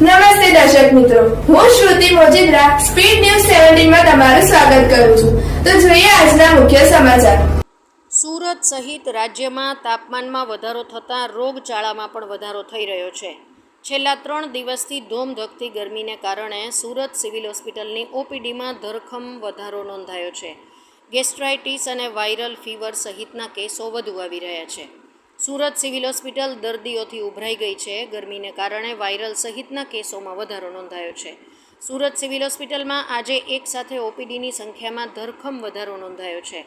નમસ્તે દર્શક મિત્રો. હું શ્રુતિ મોજીદ્રા, સ્પીડ ન્યૂઝ સેવન્ટીનમાં તમારું સ્વાગત કરું છું. તો જોઈએ આજના મુખ્ય સમાચાર. સુરત સહિત રાજ્યમાં તાપમાનમાં વધારો થતાં રોગચાળામાં પણ વધારો થઈ રહ્યો છે. છેલ્લા ત્રણ દિવસથી ધોમધખતી ગરમીને કારણે સુરત સિવિલ હોસ્પિટલની ઓપીડીમાં ધરખમ વધારો નોંધાયો છે. ગેસ્ટ્રાઇટિસ અને વાયરલ ફીવર સહિતના કેસો વધુ આવી રહ્યા છે. સુરત સિવિલ હોસ્પિટલ દર્દીઓથી ઉભરાઈ ગઈ છે. ગરમીને કારણે વાયરલ સહિતના કેસોમાં વધારો નોંધાયો છે. સુરત સિવિલ હોસ્પિટલમાં આજે એક સાથે ઓપીડીની સંખ્યામાં ધરખમ વધારો નોંધાયો છે.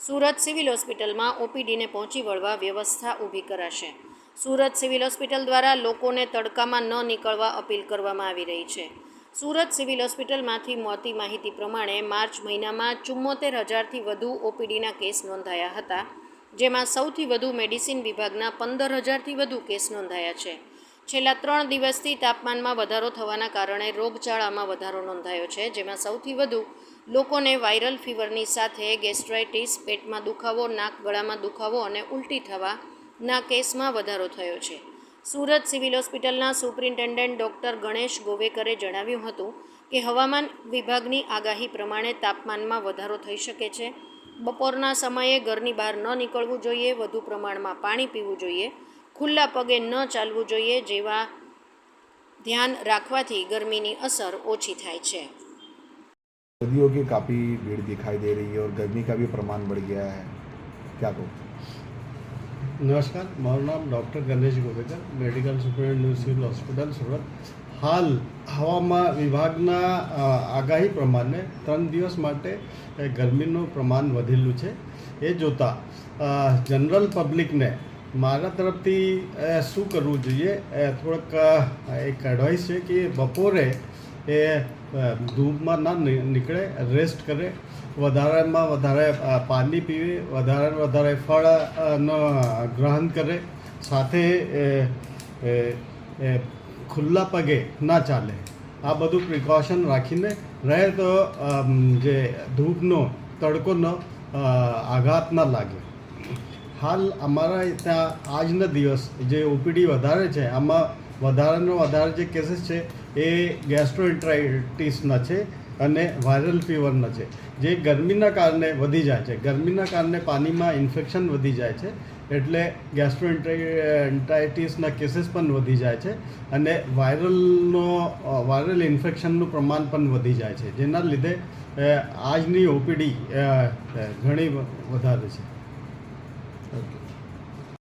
સુરત સિવિલ હોસ્પિટલમાં ઓપીડીને પહોંચી વળવા વ્યવસ્થા ઊભી કરાશે. સુરત સિવિલ હોસ્પિટલ દ્વારા લોકોને તડકામાં ન નીકળવા અપીલ કરવામાં આવી રહી છે. સુરત સિવિલ હોસ્પિટલમાંથી મળતી માહિતી પ્રમાણે માર્ચ મહિનામાં ચુમ્મોતેર હજારથી વધુ ઓપીડીના કેસ નોંધાયા હતા. જેમાં સૌથી વધુ મેડિસિન વિભાગના પંદર હજારથી વધુ કેસ નોંધાયા છે. છેલ્લા ત્રણ દિવસથી તાપમાનમાં વધારો થવાના કારણે રોગચાળામાં વધારો નોંધાયો છે, જેમાં સૌથી વધુ લોકોને વાયરલ ફીવરની સાથે ગેસ્ટ્રાઇટિસ, પેટમાં દુખાવો, નાક ગળામાં દુખાવો અને ઉલટી થવાના કેસમાં વધારો થયો છે. સુરત સિવિલ હોસ્પિટલના સુપ્રિન્ટેન્ડન્ટ ડૉક્ટર ગણેશ ગોવેકરે જણાવ્યું હતું કે હવામાન વિભાગની આગાહી પ્રમાણે તાપમાનમાં વધારો થઈ શકે છે બપોરના સમયે ઘરની બહાર ન નીકળવું જોઈએ વધુ પ્રમાણમાં પાણી પીવું જોઈએ ખુલ્લા પગે ન ચાલવું જોઈએ જેવા ધ્યાન રાખવાથી ગરમીની અસર ઓછી થાય છે सर्दियों की काफ़ी भीड़ दिखाई दे रही है और गर्मी का भी प्रमाण बढ़ गया है क्या कहूँ નમસ્કાર મારું નામ doctor Ganesh Govekar medical superintendent civil hospital Surat હાલ હવામાન વિભાગના આગાહી પ્રમાણે ત્રણ દિવસ માટે ગરમીનું પ્રમાણ વધેલું છે. એ જોતાં જનરલ પબ્લિકને મારા તરફથી શું કરવું જોઈએ? થોડોક એક એડવાઇસ છે કે બપોરે એ ધૂપમાં ના નીકળે રેસ્ટ કરે. વધારેમાં વધારે પાણી પીવે, વધારે વધારે ફળ ગ્રહણ કરે. સાથે ખુલ્લા પગે ના ચાલે. આ બધું પ્રિકોશન રાખીને રહે તો જે ધૂપનો તડકોનો આઘાત ના લાગે. હાલ અમારા ત્યાં આજના દિવસ જે ઓપીડી વધારે છે, આમાં વધારેનો વધારે જે કેસીસ છે એ ગેસ્ટ્રોઇન્ટ્રાઇટિસના છે. અને વાયરલ ફીવરના છે. જે ગરમીના કારણે વધી જાય છે. ગરમીના કારણે પાણીમાં ઇન્ફેક્શન વધી જાય છે. એટલે ગેસ્ટ્રોએન્ટાઇટિસના કેસીસ પણ વધી જાય છે અને વાયરલનો વાયરલ ઇન્ફેક્શનનું પ્રમાણ પણ વધી જાય છે. જેના લીધે આજની ઓપીડી ઘણી વધારે છે. ओके